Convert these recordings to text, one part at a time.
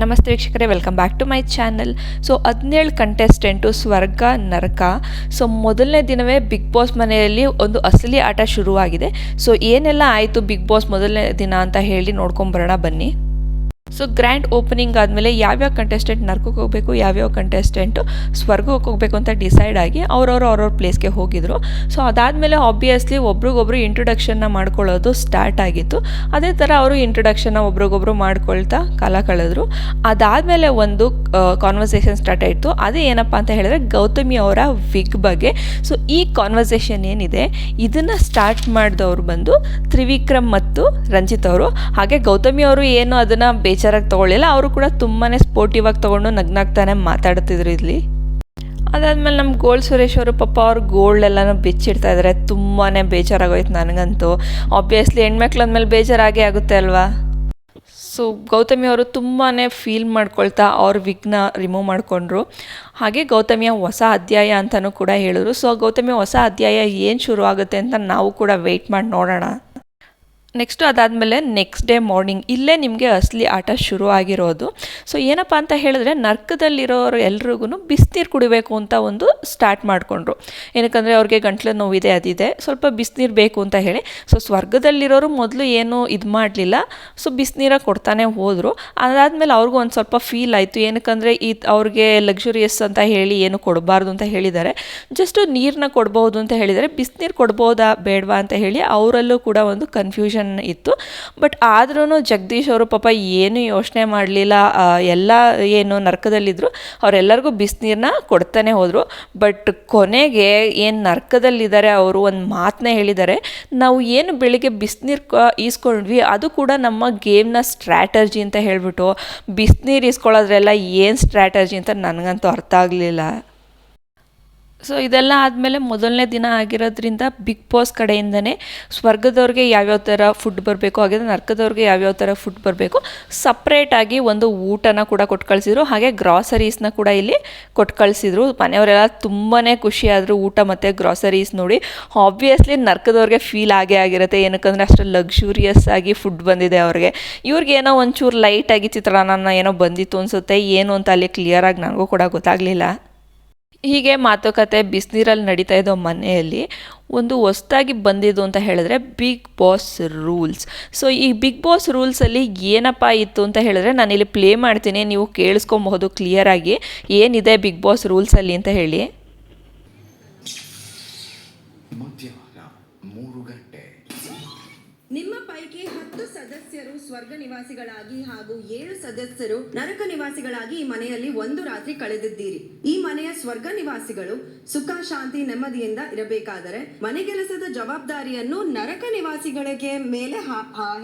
ನಮಸ್ತೆ ವೀಕ್ಷಕರೇ welcome back to my channel so ಹದಿನೇಳು ಕಂಟೆಸ್ಟೆಂಟು ಸ್ವರ್ಗ, ನರಕ. ಸೊ ಮೊದಲನೇ ದಿನವೇ ಬಿಗ್ ಬಾಸ್ ಮನೆಯಲ್ಲಿ ಒಂದು ಅಸಲಿ ಆಟ ಶುರುವಾಗಿದೆ. ಸೊ ಏನೆಲ್ಲ ಆಯಿತು ಬಿಗ್ ಬಾಸ್ ಮೊದಲನೇ ದಿನ ಅಂತ ಹೇಳಿ ನೋಡ್ಕೊಂಬರೋಣ ಬನ್ನಿ. ಸೊ ಗ್ರ್ಯಾಂಡ್ ಓಪನಿಂಗ್ ಆದಮೇಲೆ ಯಾವ್ಯಾವ ಕಂಟೆಸ್ಟೆಂಟ್ ನರ್ಕಕ್ಕೆ ಹೋಗಬೇಕು, ಯಾವ್ಯಾವ ಕಂಟೆಸ್ಟೆಂಟು ಸ್ವರ್ಗಕ್ಕೆ ಹೋಗಬೇಕು ಅಂತ ಡಿಸೈಡ್ ಆಗಿ ಅವ್ರವ್ರು ಅವ್ರವ್ರ ಪ್ಲೇಸ್ಗೆ ಹೋಗಿದ್ರು. ಸೊ ಅದಾದಮೇಲೆ ಆಬ್ವಿಯಸ್ಲಿ ಒಬ್ರಿಗೊಬ್ರು ಇಂಟ್ರೊಡಕ್ಷನ್ನ ಮಾಡ್ಕೊಳ್ಳೋದು ಸ್ಟಾರ್ಟ್ ಆಗಿತ್ತು. ಅದೇ ಥರ ಅವರು ಇಂಟ್ರೊಡಕ್ಷನ್ನ ಒಬ್ರಿಗೊಬ್ರು ಮಾಡ್ಕೊಳ್ತಾ ಕಾಲ ಕಳೆದ್ರು. ಅದಾದಮೇಲೆ ಒಂದು ಕಾನ್ವರ್ಸೇಷನ್ ಸ್ಟಾರ್ಟ್ ಆಯಿತು. ಅದೇ ಏನಪ್ಪ ಅಂತ ಹೇಳಿದ್ರೆ ಗೌತಮಿ ಅವರ ವಿಗ್ ಬಗ್ಗೆ. ಸೊ ಈ ಕಾನ್ವರ್ಸೇಷನ್ ಏನಿದೆ, ಇದನ್ನು ಸ್ಟಾರ್ಟ್ ಮಾಡಿದವರು ಬಂದು ತ್ರಿವಿಕ್ರಮ್ ಮತ್ತು ರಂಜಿತ್ ಅವರು. ಹಾಗೆ ಗೌತಮಿ ಅವರು ಏನು ಅದನ್ನು ಬೇಜಾರಾಗಿ ತೊಗೊಳ್ಳಿಲ್ಲ. ಅವರು ಕೂಡ ತುಂಬಾ ಸ್ಪೋರ್ಟಿವ್ ಆಗಿ ತೊಗೊಂಡು ನಗ್ನಾಗ್ತಾನೆ ಮಾತಾಡ್ತಿದ್ರು ಇಲ್ಲಿ. ಅದಾದಮೇಲೆ ನಮ್ಮ ಗೋಲ್ಡ್ ಸುರೇಶ್ ಅವರು ಪಾಪ ಅವ್ರು ಗೋಲ್ಡ್ ಎಲ್ಲನೂ ಬಿಚ್ಚಿಡ್ತಾ ಇದ್ದಾರೆ ತುಂಬಾ ಬೇಜಾರಾಗೋಯ್ತು ನನಗಂತೂ. ಆಬ್ವಿಯಸ್ಲಿ ಹೆಣ್ಮಕ್ಳು ಅಂದಮೇಲೆ ಬೇಜಾರಾಗೇ ಆಗುತ್ತೆ ಅಲ್ವಾ? ಸೊ ಗೌತಮಿ ಅವರು ತುಂಬಾ ಫೀಲ್ ಮಾಡ್ಕೊಳ್ತಾ ಅವ್ರ ವಿಘ್ನ ರಿಮೂವ್ ಮಾಡಿಕೊಂಡ್ರು. ಹಾಗೆ ಗೌತಮಿಯ ಹೊಸ ಅಧ್ಯಾಯ ಅಂತಲೂ ಕೂಡ ಹೇಳಿದ್ರು. ಸೊ ಗೌತಮಿಯ ಹೊಸ ಅಧ್ಯಾಯ ಏನು ಶುರು ಆಗುತ್ತೆ ಅಂತ ನಾವು ಕೂಡ ವೆಯ್ಟ್ ಮಾಡಿ ನೋಡೋಣ. ನೆಕ್ಸ್ಟು ಅದಾದಮೇಲೆ ನೆಕ್ಸ್ಟ್ ಡೇ ಮಾರ್ನಿಂಗ್ ಇಲ್ಲೇ ನಿಮಗೆ ಅಸಲಿ ಆಟ ಶುರು ಆಗಿರೋದು ಸೊ ಏನಪ್ಪ ಅಂತ ಹೇಳಿದ್ರೆ ನರ್ಕದಲ್ಲಿರೋರು ಎಲ್ರಿಗೂ ಬಿಸಿನೀರು ಕುಡಿಬೇಕು ಅಂತ ಒಂದು ಸ್ಟಾರ್ಟ್ ಮಾಡಿಕೊಂಡ್ರು. ಏನಕ್ಕಂದರೆ ಅವ್ರಿಗೆ ಗಂಟ್ಲು ನೋವಿದೆ, ಅದಿದೆ. ಸ್ವಲ್ಪ ಬಿಸಿನೀರು ಬೇಕು ಅಂತ ಹೇಳಿ. ಸೊ ಸ್ವರ್ಗದಲ್ಲಿರೋರು ಮೊದಲು ಏನು ಇದು ಮಾಡಲಿಲ್ಲ. ಸೊ ಬಿಸಿನೀರ ಕೊಡ್ತಾನೆ ಹೋದರು. ಅದಾದಮೇಲೆ ಅವ್ರಿಗೂ ಒಂದು ಸ್ವಲ್ಪ ಫೀಲ್ ಆಯಿತು. ಏನಕ್ಕಂದರೆ ಈ ಅವ್ರಿಗೆ ಲಕ್ಸುರಿಯಸ್ ಅಂತ ಹೇಳಿ ಏನು ಕೊಡಬಾರ್ದು ಅಂತ ಹೇಳಿದ್ದಾರೆ. ಜಸ್ಟು ನೀರನ್ನ ಕೊಡ್ಬೋದು ಅಂತ ಹೇಳಿದರೆ ಬಿಸಿನೀರು ಕೊಡ್ಬೋದಾ ಬೇಡವಾ ಅಂತ ಹೇಳಿ ಅವರಲ್ಲೂ ಕೂಡ ಒಂದು ಕನ್ಫ್ಯೂಷನ್ ಇತ್ತು. ಬಟ್ ಆದ್ರೂ ಜಗದೀಶ್ ಅವರು ಪಾಪ ಏನು ಯೋಚನೆ ಮಾಡಲಿಲ್ಲ. ಎಲ್ಲ ಏನು ನರ್ಕದಲ್ಲಿದ್ದರು ಅವರೆಲ್ಲರಿಗೂ ಬಿಸಿನೀರನ್ನ ಕೊಡ್ತಾನೆ ಹೋದರು. ಬಟ್ ಕೊನೆಗೆ ಏನು ನರ್ಕದಲ್ಲಿದ್ದಾರೆ ಅವರು ಒಂದು ಮಾತನ್ನ ಹೇಳಿದ್ದಾರೆ. ನಾವು ಏನು ಬೆಳಿಗ್ಗೆ ಬಿಸಿನೀರು ಕ, ಈಸ್ಕೊಂಡ್ವಿ, ಅದು ಕೂಡ ನಮ್ಮ ಗೇಮ್ನ ಸ್ಟ್ರಾಟಜಿ ಅಂತ ಹೇಳಿಬಿಟ್ಟು. ಬಿಸಿನೀರು ಈಸ್ಕೊಳ್ಳೋದ್ರೆಲ್ಲ ಏನು ಸ್ಟ್ರಾಟಜಿ ಅಂತ ನನಗಂತೂ ಅರ್ಥ ಆಗಲಿಲ್ಲ. ಸೊ ಇದೆಲ್ಲ ಆದಮೇಲೆ ಮೊದಲನೇ ದಿನ ಆಗಿರೋದ್ರಿಂದ ಬಿಗ್ ಬಾಸ್ ಕಡೆಯಿಂದನೇ ಸ್ವರ್ಗದವ್ರಿಗೆ ಯಾವ್ಯಾವ ಥರ ಫುಡ್ ಬರಬೇಕು ಹಾಗೆ ನರ್ಕದವ್ರಿಗೆ ಯಾವ್ಯಾವ ಥರ ಫುಡ್ ಬರಬೇಕು ಸಪ್ರೇಟಾಗಿ ಒಂದು ಊಟನ ಕೂಡ ಕೊಟ್ಟು ಕಳಿಸಿದ್ರು ಹಾಗೆ ಗ್ರಾಸರೀಸ್ನ ಕೂಡ ಇಲ್ಲಿ ಕೊಟ್ಟು ಕಳಿಸಿದ್ರು ಮನೆಯವರೆಲ್ಲ ತುಂಬಾ ಖುಷಿಯಾದರು ಊಟ ಮತ್ತು ಗ್ರಾಸರೀಸ್ ನೋಡಿ. ಆಬ್ವಿಯಸ್ಲಿ ನರ್ಕದವ್ರಿಗೆ ಫೀಲ್ ಆಗೇ ಆಗಿರುತ್ತೆ. ಏನಕ್ಕಂದರೆ ಅಷ್ಟು ಲಕ್ಸುರಿಯಸ್ ಆಗಿ ಫುಡ್ ಬಂದಿದೆ ಅವ್ರಿಗೆ. ಇವ್ರಿಗೆ ಏನೋ ಒಂಚೂರು ಲೈಟಾಗಿ ಚಿತ್ರಾನ್ನ ಏನೋ ಬಂದಿತ್ತು ಅನಿಸುತ್ತೆ. ಏನು ಅಂತ ಅಲ್ಲಿ ಕ್ಲಿಯರಾಗಿ ನನಗೂ ಕೂಡ ಗೊತ್ತಾಗಲಿಲ್ಲ. ಹೀಗೆ ಮಾತುಕತೆ ಬಿಸಿನೀರಲ್ಲಿ ನಡೀತಾ ಇದ್ದೋ ಮನೆಯಲ್ಲಿ ಒಂದು ಹೊಸ್ದಾಗಿ ಬಂದಿದ್ದು ಅಂತ ಹೇಳಿದ್ರೆ ಬಿಗ್ ಬಾಸ್ ರೂಲ್ಸ್ ಸೊ ಈ ಬಿಗ್ ಬಾಸ್ ರೂಲ್ಸಲ್ಲಿ ಏನಪ್ಪ ಇತ್ತು ಅಂತ ಹೇಳಿದ್ರೆ ಇಲ್ಲಿ ಪ್ಲೇ ಮಾಡ್ತೀನಿ, ನೀವು ಕೇಳಿಸ್ಕೊಬಹುದು ಕ್ಲಿಯರಾಗಿ ಏನಿದೆ ಬಿಗ್ ಬಾಸ್ ರೂಲ್ಸಲ್ಲಿ ಅಂತ ಹೇಳಿ? ನಿವಾಸಿಗಳಾಗಿ ಹಾಗೂ ಏಳು ಸದಸ್ಯರು ನರಕ ನಿವಾಸಿಗಳಾಗಿ ಈ ಮನೆಯಲ್ಲಿ ಒಂದು ರಾತ್ರಿ ಕಳೆದಿದ್ದೀರಿ. ಈ ಮನೆಯ ಸ್ವರ್ಗ ನಿವಾಸಿಗಳು ಸುಖ, ಶಾಂತಿ, ನೆಮ್ಮದಿಯಿಂದ ಇರಬೇಕಾದರೆ ಮನೆಗೆಲಸದ ಜವಾಬ್ದಾರಿಯನ್ನು ನರಕ ನಿವಾಸಿಗಳಿಗೆ ಮೇಲೆ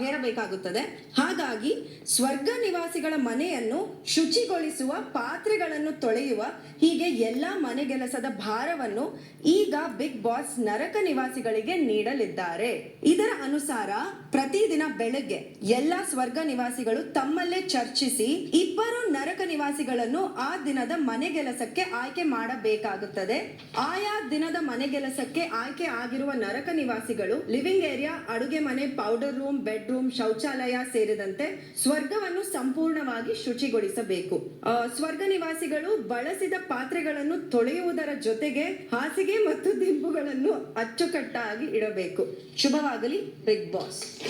ಹೇರಬೇಕಾಗುತ್ತದೆ. ಹಾಗಾಗಿ ಸ್ವರ್ಗ ನಿವಾಸಿಗಳ ಮನೆಯನ್ನು ಶುಚಿಗೊಳಿಸುವ, ಪಾತ್ರೆಗಳನ್ನು ತೊಳೆಯುವ, ಹೀಗೆ ಎಲ್ಲಾ ಮನೆಗೆಲಸದ ಭಾರವನ್ನು ಈಗ ಬಿಗ್ ಬಾಸ್ ನರಕ ನಿವಾಸಿಗಳಿಗೆ ನೀಡಲಿದ್ದಾರೆ. ಇದರ ಅನುಸಾರ ಪ್ರತಿದಿನ ಬೆಳಗ್ಗೆ ಎಲ್ಲಾ ಸ್ವರ್ಗ ನಿವಾಸಿಗಳು ತಮ್ಮಲ್ಲೇ ಚರ್ಚಿಸಿ ಇಬ್ಬರು ನರಕ ನಿವಾಸಿಗಳನ್ನು ಆ ದಿನದ ಮನೆಗೆಲಸಕ್ಕೆ ಆಯ್ಕೆ ಮಾಡಬೇಕಾಗುತ್ತದೆ. ಆಯಾ ದಿನದ ಮನೆಗೆಲಸಕ್ಕೆ ಆಯ್ಕೆ ಆಗಿರುವ ನರಕ ನಿವಾಸಿಗಳು ಲಿವಿಂಗ್ ಏರಿಯಾ, ಅಡುಗೆ ಮನೆ, ಪೌಡರ್ ರೂಮ್, ಬೆಡ್ರೂಮ್, ಶೌಚಾಲಯ ಸೇರಿದಂತೆ ಸ್ವರ್ಗವನ್ನು ಸಂಪೂರ್ಣವಾಗಿ ಶುಚಿಗೊಳಿಸಬೇಕು. ಸ್ವರ್ಗ ನಿವಾಸಿಗಳು ಬಳಸಿದ ಪಾತ್ರೆಗಳನ್ನು ತೊಳೆಯುವುದರ ಜೊತೆಗೆ ಹಾಸಿಗೆ ಮತ್ತು ದಿಂಬುಗಳನ್ನು ಅಚ್ಚುಕಟ್ಟಾಗಿ ಇಡಬೇಕು. ಶುಭವಾಗಲಿ, ಬಿಗ್ ಬಾಸ್.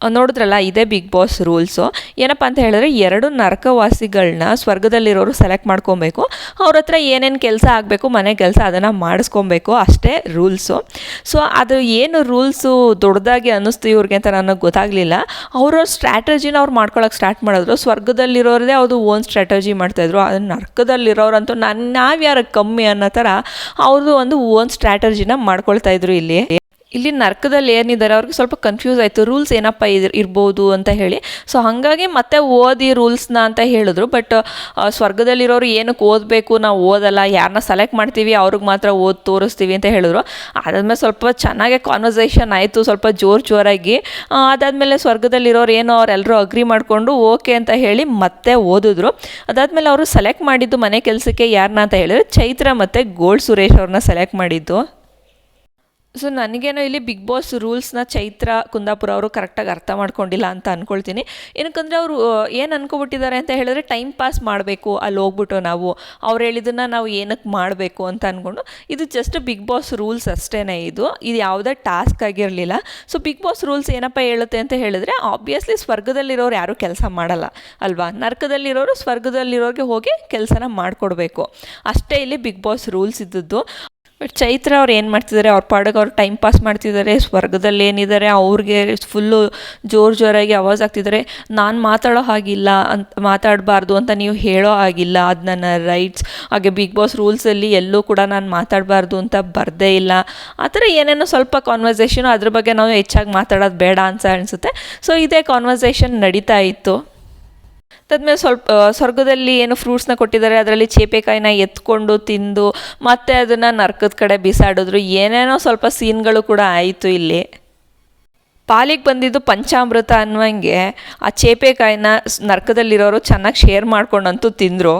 ನೋಡಿದ್ರಲ್ಲ, ಇದೇ ಬಿಗ್ ಬಾಸ್ ರೂಲ್ಸು ಏನಪ್ಪ ಅಂತ ಹೇಳಿದ್ರೆ, ಎರಡು ನರಕವಾಸಿಗಳನ್ನ ಸ್ವರ್ಗದಲ್ಲಿರೋರು ಸೆಲೆಕ್ಟ್ ಮಾಡ್ಕೊಬೇಕು. ಅವ್ರ ಹತ್ರ ಏನೇನು ಕೆಲಸ ಆಗಬೇಕು, ಮನೆ ಕೆಲಸ ಅದನ್ನು ಮಾಡಿಸ್ಕೊಬೇಕು, ಅಷ್ಟೇ ರೂಲ್ಸು ಸೊ ಅದು ಏನು ರೂಲ್ಸು ದೊಡ್ಡದಾಗಿ ಅನ್ನಿಸ್ತು ಇವ್ರಿಗೆ ಅಂತ ನನಗೆ ಗೊತ್ತಾಗಲಿಲ್ಲ. ಅವರ ಸ್ಟ್ರಾಟಜಿನ ಅವ್ರು ಮಾಡ್ಕೊಳಕ್ಕೆ ಸ್ಟಾರ್ಟ್ ಮಾಡಿದ್ರು. ಸ್ವರ್ಗದಲ್ಲಿರೋರದೇ ಅದು ಓನ್ ಸ್ಟ್ರಾಟಜಿ ಮಾಡ್ತಾಯಿದ್ರು ಅದು ನರ್ಕದಲ್ಲಿರೋರಂತೂ ನಾನು ಯಾರು ಕಮ್ಮಿ ಅನ್ನೋ ಥರ ಅವ್ರದ್ದು ಒಂದು ಓನ್ ಸ್ಟ್ರಾಟಜಿನ ಮಾಡ್ಕೊಳ್ತಾ ಇದ್ರು ಇಲ್ಲಿ. ಇಲ್ಲಿ ನರ್ಕದಲ್ಲಿ ಏನಿದ್ದಾರೆ, ಅವ್ರಿಗೆ ಸ್ವಲ್ಪ ಕನ್ಫ್ಯೂಸ್ ಆಯಿತು. ರೂಲ್ಸ್ ಏನಪ್ಪ ಇರ್ಬೋದು ಅಂತ ಹೇಳಿ. ಸೊ ಹಾಗಾಗಿ ಮತ್ತೆ ಓದಿ ರೂಲ್ಸ್ನ ಅಂತ ಹೇಳಿದ್ರು. ಬಟ್ ಸ್ವರ್ಗದಲ್ಲಿರೋರು ಏನಕ್ಕೆ ಓದಬೇಕು? ನಾವು ಓದಲ್ಲ. ಯಾರನ್ನ ಸೆಲೆಕ್ಟ್ ಮಾಡ್ತೀವಿ, ಅವ್ರಿಗೆ ಮಾತ್ರ ಓದಿ ತೋರಿಸ್ತೀವಿ ಅಂತ ಹೇಳಿದ್ರು. ಅದಾದ್ಮೇಲೆ ಸ್ವಲ್ಪ ಚೆನ್ನಾಗೆ ಕಾನ್ವರ್ಸೇಷನ್ ಆಯಿತು, ಸ್ವಲ್ಪ ಜೋರು ಜೋರಾಗಿ. ಅದಾದಮೇಲೆ ಸ್ವರ್ಗದಲ್ಲಿರೋರು ಏನೋ ಅವರೆಲ್ಲರೂ ಅಗ್ರಿ ಮಾಡಿಕೊಂಡು ಓಕೆ ಅಂತ ಹೇಳಿ ಮತ್ತೆ ಓದಿದ್ರು. ಅದಾದಮೇಲೆ ಅವರು ಸೆಲೆಕ್ಟ್ ಮಾಡಿದ್ದು ಮನೆ ಕೆಲಸಕ್ಕೆ ಯಾರನ್ನ ಅಂತ ಹೇಳಿದ್ರೆ. ಚೈತ್ರ ಮತ್ತು ಗೋಲ್ಡ್ ಸುರೇಶ್ ಅವ್ರನ್ನ ಸೆಲೆಕ್ಟ್ ಮಾಡಿದ್ದು. ಸೊ ನನಗೇನೋ ಇಲ್ಲಿ ಬಿಗ್ ಬಾಸ್ ರೂಲ್ಸ್ನ ಚೈತ್ರ ಕುಂದಾಪುರ ಅವರು ಕರೆಕ್ಟಾಗಿ ಅರ್ಥ ಮಾಡ್ಕೊಂಡಿಲ್ಲ ಅಂತ ಅಂದ್ಕೊಳ್ತೀನಿ ಏನಕ್ಕಂದರೆ ಅವರು ಏನು ಅನ್ಕೊಬಿಟ್ಟಿದ್ದಾರೆ ಅಂತ ಹೇಳಿದ್ರೆ ಟೈಮ್ ಪಾಸ್ ಮಾಡಬೇಕು, ಅಲ್ಲಿ ಹೋಗ್ಬಿಟ್ಟು ನಾವು ಅವ್ರು ಹೇಳಿದ್ದನ್ನು ನಾವು ಏನಕ್ಕೆ ಮಾಡಬೇಕು ಅಂತ ಅಂದ್ಕೊಂಡು ಇದು ಜಸ್ಟ್ ಬಿಗ್ ಬಾಸ್ ರೂಲ್ಸ್ ಅಷ್ಟೇ ಇದು. ಇದು ಯಾವುದೇ ಟಾಸ್ಕ್ ಆಗಿರಲಿಲ್ಲ. ಸೊ ಬಿಗ್ ಬಾಸ್ ರೂಲ್ಸ್ ಏನಪ್ಪ ಹೇಳುತ್ತೆ ಅಂತ ಹೇಳಿದ್ರೆ ಆಬ್ವಿಯಸ್ಲಿ ಸ್ವರ್ಗದಲ್ಲಿರೋರು ಯಾರೂ ಕೆಲಸ ಮಾಡಲ್ಲ, ಅಲ್ವಾ? ನರ್ಕದಲ್ಲಿರೋರು ಸ್ವರ್ಗದಲ್ಲಿರೋರಿಗೆ ಹೋಗಿ ಕೆಲಸನ ಮಾಡಿಕೊಡ್ಬೇಕು. ಅಷ್ಟೇ ಇಲ್ಲಿ ಬಿಗ್ ಬಾಸ್ ರೂಲ್ಸ್ ಇದ್ದದ್ದು. ಬಟ್ ಚೈತ್ರ ಅವ್ರು ಏನು ಮಾಡ್ತಿದ್ದಾರೆ, ಅವ್ರ ಪಾಡಿಗೆ ಅವ್ರು ಟೈಮ್ ಪಾಸ್ ಮಾಡ್ತಿದ್ದಾರೆ, ಸ್ವರ್ಗದಲ್ಲಿ ಏನಿದ್ದಾರೆ, ಅವ್ರಿಗೆ ಫುಲ್ಲು ಜೋರು ಜೋರಾಗಿ ಆವಾಜ್ ಆಗ್ತಿದ್ದಾರೆ. ನಾನು ಮಾತಾಡೋ ಹಾಗಿಲ್ಲ ಅಂತ, ಮಾತಾಡಬಾರ್ದು ಅಂತ ನೀವು ಹೇಳೋ ಹಾಗಿಲ್ಲ. ಅದು ನನ್ನ ರೈಟ್ಸ್ ಹಾಗೆ ಬಿಗ್ ಬಾಸ್ ರೂಲ್ಸಲ್ಲಿ ಎಲ್ಲೂ ಕೂಡ ನಾನು ಮಾತಾಡಬಾರ್ದು ಅಂತ ಬರದೇ ಇಲ್ಲ. ಆ ಥರ ಏನೇನೋ ಸ್ವಲ್ಪ ಕಾನ್ವರ್ಸೇಷನು ಅದ್ರ ಬಗ್ಗೆ ನಾವು ಹೆಚ್ಚಾಗಿ ಮಾತಾಡೋದು ಬೇಡ ಅಂತ ಅನಿಸುತ್ತೆ. ಸೊ ಇದೇ ಕಾನ್ವರ್ಸೇಷನ್ ನಡೀತಾ ಇತ್ತು. ಅದಾದ್ಮೇಲೆ ಸ್ವಲ್ಪ ಸ್ವರ್ಗದಲ್ಲಿ ಏನು ಫ್ರೂಟ್ಸ್ನ ಕೊಟ್ಟಿದ್ದಾರೆ, ಅದರಲ್ಲಿ ಚೇಪೆಕಾಯಿನ ಎತ್ಕೊಂಡು ತಿಂದು, ಮತ್ತೆ ಅದನ್ನು ನರ್ಕದ ಕಡೆ ಬಿಸಾಡಿದ್ರು. ಏನೇನೋ ಸ್ವಲ್ಪ ಸೀನ್ಗಳು ಕೂಡ ಆಯಿತು ಇಲ್ಲಿ. ಪಾಲಿಗೆ ಬಂದಿದ್ದು ಪಂಚಾಮೃತ ಅನ್ನುವಂಗೆ ಆ ಚೇಪೆಕಾಯಿನ ನರ್ಕದಲ್ಲಿರೋರು ಚೆನ್ನಾಗಿ ಶೇರ್ ಮಾಡ್ಕೊಂಡಂತೂ ತಿಂದರು.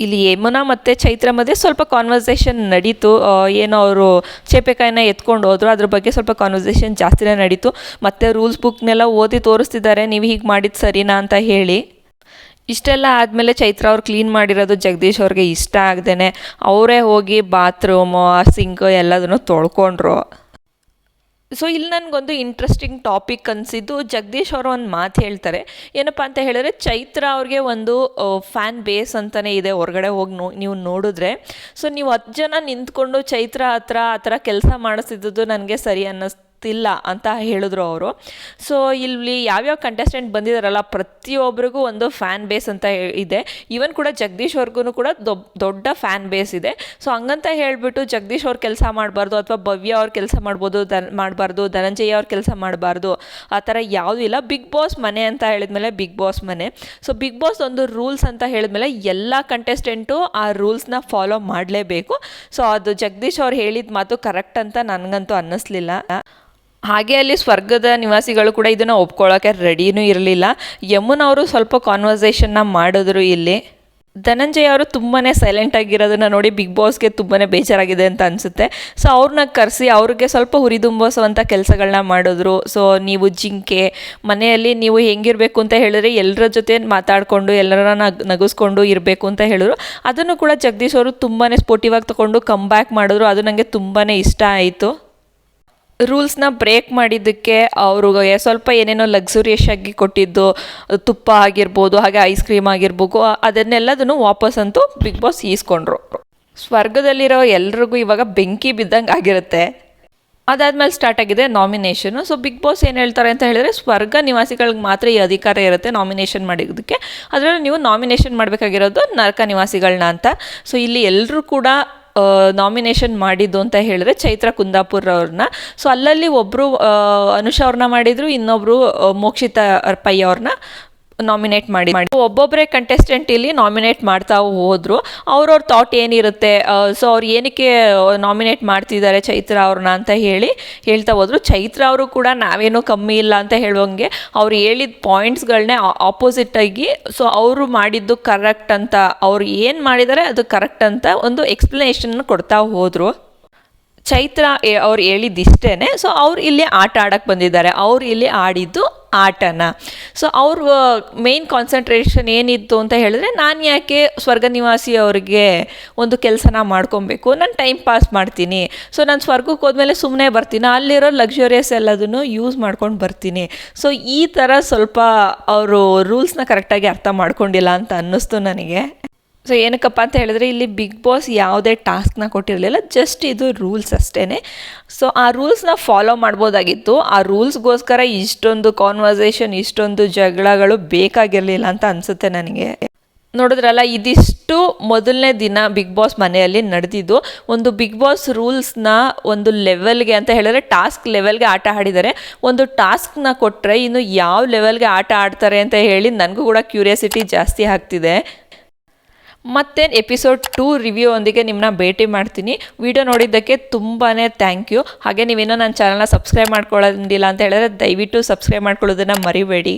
ಇಲ್ಲಿ ಯಮುನಾ ಮತ್ತು ಚೈತ್ರ ಮಧ್ಯೆ ಸ್ವಲ್ಪ ಕಾನ್ವರ್ಸೇಷನ್ ನಡೀತು. ಏನೋ ಅವರು ಚೇಪೆಕಾಯಿನ ಎತ್ಕೊಂಡು ಹೋದ್ರು. ಅದ್ರ ಬಗ್ಗೆ ಸ್ವಲ್ಪ ಕಾನ್ವರ್ಸೇಷನ್ ಜಾಸ್ತಿನೇ ನಡೀತು. ಮತ್ತು ರೂಲ್ಸ್ ಬುಕ್ನೆಲ್ಲ ಓದಿ ತೋರಿಸ್ತಿದ್ದಾರೆ. ನೀವು ಹೀಗೆ ಮಾಡಿದ್ದು ಸರಿನಾ ಅಂತ ಹೇಳಿ. ಇಷ್ಟೆಲ್ಲ ಆದಮೇಲೆ ಚೈತ್ರ ಅವ್ರು ಕ್ಲೀನ್ ಮಾಡಿರೋದು ಜಗದೀಶ್ ಅವ್ರಿಗೆ ಇಷ್ಟ ಆಗ್ದೇ ಅವರೇ ಹೋಗಿ ಬಾತ್ರೂಮು ಸಿಂಕ್ ಎಲ್ಲದನ್ನು ತೊಳ್ಕೊಂಡ್ರು. ಸೊ ಇಲ್ಲಿ ನನಗೊಂದು ಇಂಟ್ರೆಸ್ಟಿಂಗ್ ಟಾಪಿಕ್ ಅನಿಸಿದ್ದು, ಜಗದೀಶ್ ಅವರು ಒಂದು ಮಾತು ಹೇಳ್ತಾರೆ. ಏನಪ್ಪ ಅಂತ ಹೇಳಿದ್ರೆ, ಚೈತ್ರ ಅವ್ರಿಗೆ ಒಂದು ಫ್ಯಾನ್ ಬೇಸ್ ಅಂತಲೇ ಇದೆ. ಹೊರಗಡೆ ಹೋಗಿ ನೋ, ನೀವು ನೋಡಿದ್ರೆ. ಸೊ ನೀವು ಹತ್ತು ಜನ ನಿಂತ್ಕೊಂಡು ಚೈತ್ರ ಹತ್ರ ಆ ಥರ ಕೆಲಸ ಮಾಡಿಸಿದ್ದು ನನಗೆ ಸರಿ ಅನ್ನಿಸ್ತಿಲ್ಲ ಅಂತ ಹೇಳಿದ್ರು ಅವರು. ಸೊ ಇಲ್ಲಿ ಯಾವ್ಯಾವ ಕಂಟೆಸ್ಟೆಂಟ್ ಬಂದಿದ್ದಾರಲ್ಲ ಪ್ರತಿಯೊಬ್ಬರಿಗೂ ಒಂದು ಫ್ಯಾನ್ ಬೇಸ್ ಅಂತ ಇದೆ. ಈವನ್ ಕೂಡ ಜಗದೀಶ್ ಅವ್ರಿಗೂ ಕೂಡ ದೊಡ್ಡ ಫ್ಯಾನ್ ಬೇಸ್ ಇದೆ. ಸೊ ಹಂಗಂತ ಹೇಳಿಬಿಟ್ಟು ಜಗದೀಶ್ ಅವ್ರ ಕೆಲಸ ಮಾಡಬಾರ್ದು ಅಥವಾ ಭವ್ಯ ಅವ್ರ ಕೆಲಸ ಮಾಡ್ಬೋದು ದನ್ ಮಾಡಬಾರ್ದು, ಧನಂಜಯ ಅವ್ರ ಕೆಲಸ ಮಾಡಬಾರ್ದು, ಆ ಥರ ಯಾವುದೂ ಇಲ್ಲ. ಬಿಗ್ ಬಾಸ್ ಮನೆ ಅಂತ ಹೇಳಿದ್ಮೇಲೆ ಬಿಗ್ ಬಾಸ್ ಮನೆ. ಸೊ ಬಿಗ್ ಬಾಸ್ ಒಂದು ರೂಲ್ಸ್ ಅಂತ ಹೇಳಿದ್ಮೇಲೆ ಎಲ್ಲ ಕಂಟೆಸ್ಟೆಂಟು ಆ ರೂಲ್ಸ್ನ ಫಾಲೋ ಮಾಡಲೇಬೇಕು. ಸೊ ಅದು ಜಗದೀಶ್ ಅವ್ರು ಹೇಳಿದ ಮಾತು ಕರೆಕ್ಟ್ ಅಂತ ನನಗಂತೂ ಅನ್ನಿಸ್ಲಿಲ್ಲ. ಹಾಗೆ ಅಲ್ಲಿ ಸ್ವರ್ಗದ ನಿವಾಸಿಗಳು ಕೂಡ ಇದನ್ನು ಒಪ್ಕೊಳ್ಳೋಕೆ ರೆಡಿನೂ ಇರಲಿಲ್ಲ. ಯಮುನ್ ಅವರು ಸ್ವಲ್ಪ ಕಾನ್ವರ್ಸೇಷನ್ನ ಮಾಡಿದ್ರು ಇಲ್ಲಿ. ಧನಂಜಯ ಅವರು ತುಂಬಾ ಸೈಲೆಂಟ್ ಆಗಿರೋದನ್ನ ನೋಡಿ ಬಿಗ್ ಬಾಸ್ಗೆ ತುಂಬಾ ಬೇಜಾರಾಗಿದೆ ಅಂತ ಅನಿಸುತ್ತೆ. ಸೊ ಅವ್ರನ್ನ ಕರೆಸಿ ಅವ್ರಿಗೆ ಸ್ವಲ್ಪ ಹುರಿದುಂಬಿಸುವಂಥ ಕೆಲಸಗಳನ್ನ ಮಾಡಿದ್ರು. ಸೊ ನೀವು ಜಿಂಕೆ, ಮನೆಯಲ್ಲಿ ನೀವು ಹೆಂಗಿರಬೇಕು ಅಂತ ಹೇಳಿದ್ರೆ ಎಲ್ಲರ ಜೊತೆ ಮಾತಾಡಿಕೊಂಡು ಎಲ್ಲರ ನಗ್, ನಗಿಸ್ಕೊಂಡು ಇರಬೇಕು ಅಂತ ಹೇಳಿದ್ರು. ಅದನ್ನು ಕೂಡ ಜಗದೀಶ್ ಅವರು ತುಂಬಾ ಸ್ಪೋರ್ಟಿವಾಗಿ ತೊಗೊಂಡು ಕಮ್ ಬ್ಯಾಕ್ ಮಾಡಿದ್ರು. ಅದು ನನಗೆ ತುಂಬಾ ಇಷ್ಟ ಆಯಿತು. ರೂಲ್ಸ್ನ ಬ್ರೇಕ್ ಮಾಡಿದ್ದಕ್ಕೆ ಅವ್ರಿಗೆ ಸ್ವಲ್ಪ ಏನೇನೋ ಲಕ್ಸುರಿಯಸ್ ಆಗಿ ಕೊಟ್ಟಿದ್ದು, ತುಪ್ಪ ಆಗಿರ್ಬೋದು, ಹಾಗೆ ಐಸ್ ಕ್ರೀಮ್ ಆಗಿರ್ಬೋದು, ಅದನ್ನೆಲ್ಲದನ್ನು ವಾಪಸ್ ಅಂತೂ ಬಿಗ್ ಬಾಸ್ ಈಸ್ಕೊಂಡ್ರು. ಸ್ವರ್ಗದಲ್ಲಿರೋ ಎಲ್ರಿಗೂ ಇವಾಗ ಬೆಂಕಿ ಬಿದ್ದಂಗೆ ಆಗಿರುತ್ತೆ. ಅದಾದ್ಮೇಲೆ ಸ್ಟಾರ್ಟ್ ಆಗಿದೆ ನಾಮಿನೇಷನು ಸೊ ಬಿಗ್ ಬಾಸ್ ಏನು ಹೇಳ್ತಾರೆ ಅಂತ ಹೇಳಿದ್ರೆ, ಸ್ವರ್ಗ ನಿವಾಸಿಗಳಿಗೆ ಮಾತ್ರ ಈ ಅಧಿಕಾರ ಇರುತ್ತೆ ನಾಮಿನೇಷನ್ ಮಾಡಿದ್ದಕ್ಕೆ. ಅದರಲ್ಲಿ ನೀವು ನಾಮಿನೇಷನ್ ಮಾಡಬೇಕಾಗಿರೋದು ನರಕ ನಿವಾಸಿಗಳನ್ನ ಅಂತ. ಸೊ ಇಲ್ಲಿ ಎಲ್ಲರೂ ಕೂಡ ನಾಮಿನೇಷನ್ ಮಾಡಿದ್ದು ಅಂತ ಹೇಳಿದ್ರೆ ಚೈತ್ರ ಕುಂದಾಪುರ್ ಅವ್ರನ್ನ. ಸೊ ಅಲ್ಲಲ್ಲಿ ಒಬ್ಬರು ಅನುಷಾ ಅವ್ರನ್ನ ಮಾಡಿದರು ಇನ್ನೊಬ್ಬರು ಮೋಕ್ಷಿತಾ ಪೈ ಅವ್ರನ್ನ. ನಾಮಿನೇಟ್ ಮಾಡಿ ಮಾಡಿ. ಒಬ್ಬೊಬ್ಬರೇ ಕಂಟೆಸ್ಟೆಂಟ್ ಇಲ್ಲಿ ನಾಮಿನೇಟ್ ಮಾಡ್ತಾ ಹೋದ್ರು. ಅವ್ರವ್ರ ಥಾಟ್ ಏನಿರುತ್ತೆ? ಸೊ ಅವ್ರು ಏನಕ್ಕೆ ನಾಮಿನೇಟ್ ಮಾಡ್ತಿದ್ದಾರೆ ಚೈತ್ರ ಅವ್ರನ್ನ ಅಂತ ಹೇಳಿ ಹೇಳ್ತಾ ಹೋದ್ರು. ಚೈತ್ರ ಅವರು ಕೂಡ ನಾವೇನು ಕಮ್ಮಿ ಇಲ್ಲ ಅಂತ ಹೇಳುವಂಗೆ ಅವ್ರು ಹೇಳಿದ ಪಾಯಿಂಟ್ಸ್ಗಳನ್ನೇ ಆಪೋಸಿಟ್ ಆಗಿ ಸೊ ಅವರು ಮಾಡಿದ್ದು ಕರೆಕ್ಟ್ ಅಂತ, ಅವ್ರು ಏನು ಮಾಡಿದ್ದಾರೆ ಅದು ಕರೆಕ್ಟ್ ಅಂತ ಒಂದು ಎಕ್ಸ್ಪ್ಲನೇಷನ್ ಕೊಡ್ತಾ ಹೋದರು. ಚೈತ್ರ ಅವ್ರು ಹೇಳಿದ್ದಿಷ್ಟೇ ಸೊ ಅವ್ರು ಇಲ್ಲಿ ಆಟ ಆಡಕ್ಕೆ ಬಂದಿದ್ದಾರೆ. ಅವ್ರು ಇಲ್ಲಿ ಆಡಿದ್ದು ಆಟನ. ಸೊ ಅವ್ರ ಮೇನ್ ಕಾನ್ಸಂಟ್ರೇಷನ್ ಏನಿತ್ತು ಅಂತ ಹೇಳಿದ್ರೆ ನಾನು ಯಾಕೆ ಸ್ವರ್ಗ ನಿವಾಸಿ ಅವ್ರಿಗೆ ಒಂದು ಕೆಲಸನ ಮಾಡ್ಕೊಬೇಕು? ನಾನು ಟೈಮ್ ಪಾಸ್ ಮಾಡ್ತೀನಿ. ಸೊ ನಾನು ಸ್ವರ್ಗಕ್ಕೆ ಹೋದ್ಮೇಲೆ ಸುಮ್ಮನೆ ಬರ್ತೀನಿ. ಅಲ್ಲಿರೋ ಲಕ್ಸುರಿಯಸ್ ಎಲ್ಲದನ್ನು ಯೂಸ್ ಮಾಡ್ಕೊಂಡು ಬರ್ತೀನಿ. ಸೊ ಈ ಥರ ಸ್ವಲ್ಪ ಅವರು ರೂಲ್ಸ್ನ ಕರೆಕ್ಟಾಗಿ ಅರ್ಥ ಮಾಡ್ಕೊಂಡಿಲ್ಲ ಅಂತ ಅನ್ನಿಸ್ತು ನನಗೆ. ಸೊ ಏನಕ್ಕಪ್ಪ ಅಂತ ಹೇಳಿದ್ರೆ ಇಲ್ಲಿ ಬಿಗ್ ಬಾಸ್ ಯಾವುದೇ ಟಾಸ್ಕ್ನ ಕೊಟ್ಟಿರಲಿಲ್ಲ ಜಸ್ಟ್ ಇದು ರೂಲ್ಸ್ ಅಷ್ಟೇ ಸೊ ಆ ರೂಲ್ಸ್ನ ಫಾಲೋ ಮಾಡ್ಬೋದಾಗಿತ್ತು. ಆ ರೂಲ್ಸ್ಗೋಸ್ಕರ ಇಷ್ಟೊಂದು ಕಾನ್ವರ್ಸೇಷನ್ ಇಷ್ಟೊಂದು ಜಗಳಗಳು ಬೇಕಾಗಿರಲಿಲ್ಲ ಅಂತ ಅನಿಸುತ್ತೆ ನನಗೆ. ನೋಡಿದ್ರಲ್ಲ, ಇದಿಷ್ಟು ಮೊದಲನೇ ದಿನ ಬಿಗ್ ಬಾಸ್ ಮನೆಯಲ್ಲಿ ನಡೆದಿದ್ದು. ಒಂದು ಬಿಗ್ ಬಾಸ್ ರೂಲ್ಸ್ನ ಒಂದು ಲೆವೆಲ್ಗೆ ಅಂತ ಹೇಳಿದ್ರೆ ಟಾಸ್ಕ್ ಲೆವೆಲ್ಗೆ ಆಟ ಆಡಿದ್ದಾರೆ. ಒಂದು ಟಾಸ್ಕ್ನ ಕೊಟ್ಟರೆ ಇನ್ನು ಯಾವ ಲೆವೆಲ್ಗೆ ಆಟ ಆಡ್ತಾರೆ ಅಂತ ಹೇಳಿ, ನನಗೂ ಕೂಡ ಕ್ಯೂರಿಯಾಸಿಟಿ ಜಾಸ್ತಿ ಆಗ್ತಿದೆ. ಮತ್ತೆ ಎಪಿಸೋಡ್ ಟೂ ರಿವ್ಯೂ ಒಂದಿಗೆ ನಿಮ್ಮನ್ನ ಭೇಟಿ ಮಾಡ್ತೀನಿ. ವಿಡಿಯೋ ನೋಡಿದ್ದಕ್ಕೆ ತುಂಬಾ ಥ್ಯಾಂಕ್ ಯು ಹಾಗೆ ನೀವೇನೋ ನನ್ನ ಚಾನಲ್ನ ಸಬ್ಸ್ಕ್ರೈಬ್ ಮಾಡ್ಕೊಳ್ಳೋದಿಲ್ಲ ಅಂತ ಹೇಳಿದ್ರೆ ದಯವಿಟ್ಟು ಸಬ್ಸ್ಕ್ರೈಬ್ ಮಾಡ್ಕೊಳ್ಳೋದನ್ನು ಮರಿಬೇಡಿ.